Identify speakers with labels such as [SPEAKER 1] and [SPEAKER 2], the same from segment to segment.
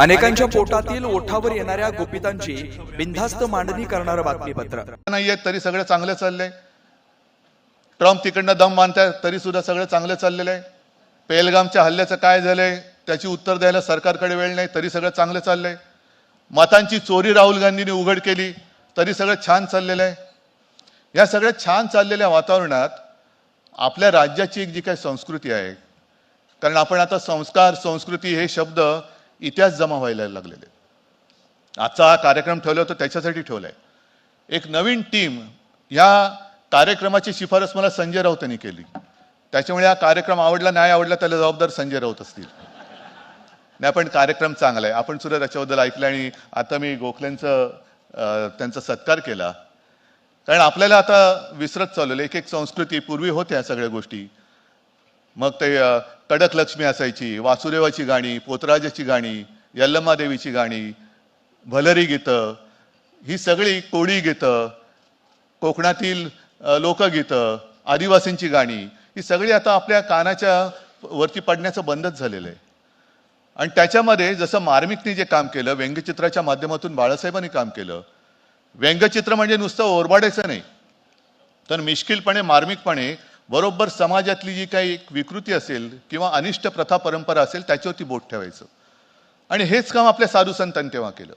[SPEAKER 1] अनेकांच्या पोटातील ओठावर येणाऱ्या गोपितांची बिनधास्त मांडणी करणारं बातमीपत्र.
[SPEAKER 2] नाहीये तरी सगळं चांगलं चाललंय. ट्रम्प तिकडनं दम मानताय तरी सुद्धा सगळं चांगलं चाललेलं आहे. पेलगामच्या हल्ल्याचं काय झालंय त्याची उत्तर द्यायला सरकारकडे वेळ नाही तरी सगळं चांगलं चाललंय. मतांची चोरी राहुल गांधींनी उघड केली तरी सगळं छान चाललेलं आहे. या सगळ्या छान चाललेल्या वातावरणात आपल्या राज्याची एक जी काही संस्कृती आहे कारण आपण आता संस्कार संस्कृती हे शब्द इतिहास जमा व्हायला लागलेले आजचा हा कार्यक्रम ठेवला होता त्याच्यासाठी ठेवलाय. एक नवीन टीम ह्या कार्यक्रमाची शिफारस मला संजय राऊत यांनी केली. त्याच्यामुळे हा कार्यक्रम आवडला नाही आवडला त्याला जबाबदार संजय राऊत असतील. नाही पण कार्यक्रम चांगला आहे. आपण सुद्धा त्याच्याबद्दल ऐकलं आणि आता मी गोखलेंचं त्यांचा सत्कार केला. कारण आपल्याला आता विसरत चाललेलं एक एक संस्कृती पूर्वी होत्या सगळ्या गोष्टी. मग ते कडक लक्ष्मी असायची वासुदेवाची गाणी पोतराजाची गाणी यल्लमादेवीची गाणी भलरी गीतं ही सगळी कोळी गीतं कोकणातील लोकगीतं आदिवासींची गाणी ही सगळी आता आपल्या कानाच्या वरती पडण्याचं बंदच झालेलं आहे. आणि त्याच्यामध्ये जसं मार्मिकने जे काम केलं व्यंगचित्राच्या माध्यमातून बाळासाहेबांनी काम केलं व्यंगचित्र म्हणजे नुसतं ओरबाडायचं नाही. तर मिश्किलपणे मार्मिकपणे बरोबर समाजातली जी काही एक विकृती असेल किंवा अनिष्ट प्रथा परंपरा असेल त्याच्यावरती बोट ठेवायचं. आणि हेच काम आपल्या साधू संतांनी तेव्हा केलं.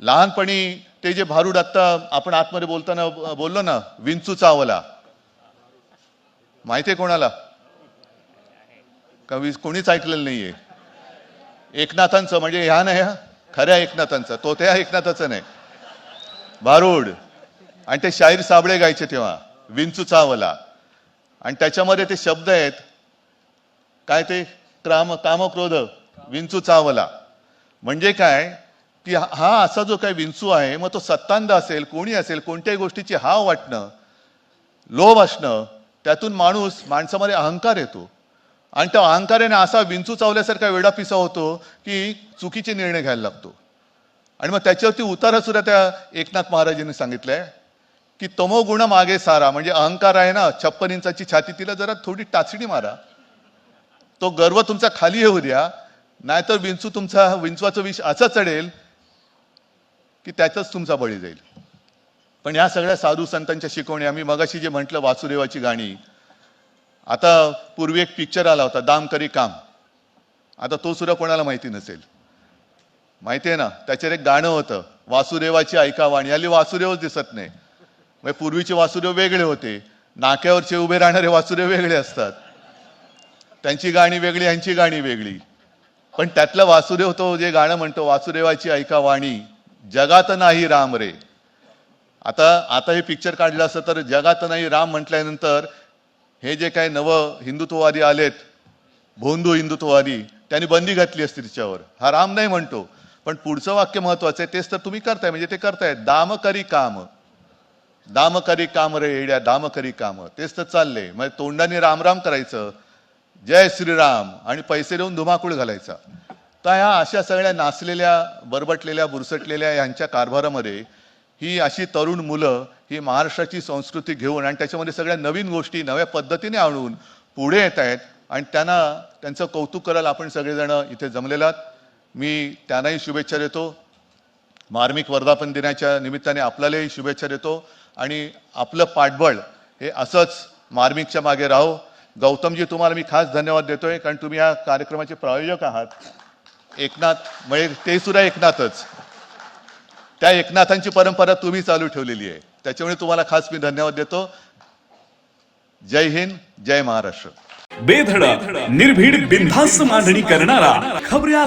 [SPEAKER 2] लहानपणी ते जे भारूड आत्ता आपण आतमध्ये बोलताना बोललो ना विंचू चावला. माहितीये कोणाला? का कोणीच ऐकलेलं नाहीये. एकनाथांचं म्हणजे ह्या नाही हा खऱ्या एकनाथांचं. तो त्या एकनाथाचं नाही. भारूड. आणि ते शाहीर साबळे गायचे तेव्हा. विंचू चावला. आणि त्याच्यामध्ये ते शब्द आहेत. काय ते? क्राम कामक्रोध विंचू चावला. म्हणजे काय? की हा- असा जो काही विंचू आहे मग तो सत्तांद असेल कोणी असेल कोणत्याही गोष्टीची हाव वाटणं लोभ असणं त्यातून माणूस माणसामध्ये अहंकार येतो. आणि त्या अहंकाराने असा विंचू चावल्यासारखा वेडा पिसा होतो की चुकीचे निर्णय घ्यायला लागतो. आणि मग त्याच्यावरती उतारा सुद्धा त्या एकनाथ महाराजांनी सांगितलं आहे की तमोगुण मागे सारा म्हणजे अहंकार आहे ना छप्पन इंचाची छाती तिला जरा थोडी टाचणी मारा. तो गर्व तुमचा खाली येऊ द्या. नाहीतर विंचू तुमचा विंचवाचं विष असं चढेल की त्यातच तुमचा बळी जाईल. पण या सगळ्या साधू संतांच्या शिकवणी आम्ही मगाशी जे म्हटलं वासुदेवाची गाणी आता पूर्वी एक पिक्चर आला होता दाम करी काम. आता तो सुद्धा कोणाला माहिती नसेल. माहिती आहे ना त्याच्यावर एक गाणं होतं वासुदेवाची ऐका वाणी. हल्ली वासुदेवच दिसत नाही. म्हणजे पूर्वीचे वासुदेव वेगळे होते. नाक्यावरचे उभे राहणारे वासुदेव वेगळे असतात. त्यांची गाणी वेगळी यांची गाणी वेगळी. पण त्यातला वासुदेव तो जे गाणं म्हणतो वासुदेवाची ऐका वाणी जगात नाही राम रे. आता आता हे पिक्चर काढलं असतं तर जगात नाही राम म्हटल्यानंतर हे जे काही नव हिंदुत्ववादी आलेत भोंदू हिंदुत्ववादी त्यांनी बंदी घातली असती तिच्यावर. हा राम नाही म्हणतो. पण पुढचं वाक्य महत्वाचं आहे तेच तर तुम्ही करताय म्हणजे ते करताय दाम करी काम. दाम करी काम रे येड्या दाम करी काम. तेच तर चाललंय. म्हणजे तोंडाने रामराम करायचं. जय श्रीराम. आणि पैसे देऊन धुमाकूळ घालायचा. तर ह्या अशा सगळ्या नाचलेल्या बरबटलेल्या बुरसटलेल्या यांच्या कारभारामध्ये ही अशी तरुण मुलं ही महाराष्ट्राची संस्कृती घेऊन आणि त्याच्यामध्ये सगळ्या नवीन गोष्टी नव्या पद्धतीने आणून पुढे येत आहेत. आणि त्यांना त्यांचं कौतुक करायला आपण सगळेजण इथे जमलेलात मी त्यांनाही शुभेच्छा देतो. मार्मिक वर्धापन दिनाच्या निमित्ताने आपल्यालाही शुभेच्छा देतो. आणि आपलं पाठबळ हे असंच मार्मिकच्या मागे राहो. गौतमजी तुम्हाला मी खास धन्यवाद देतोय कारण तुम्ही या कार्यक्रमाचे प्रायोजक आहात. एकनाथ म्हणजे ते सुद्धा एकनाथच. त्या एकनाथांची परंपरा तुम्ही चालू ठेवलेली आहे. त्याच्यामुळे तुम्हाला खास मी धन्यवाद देतो. जय हिंद जय महाराष्ट्र.
[SPEAKER 3] बेधडक निर्भीड बिनधास्त मांडणी करणारा खबऱ्या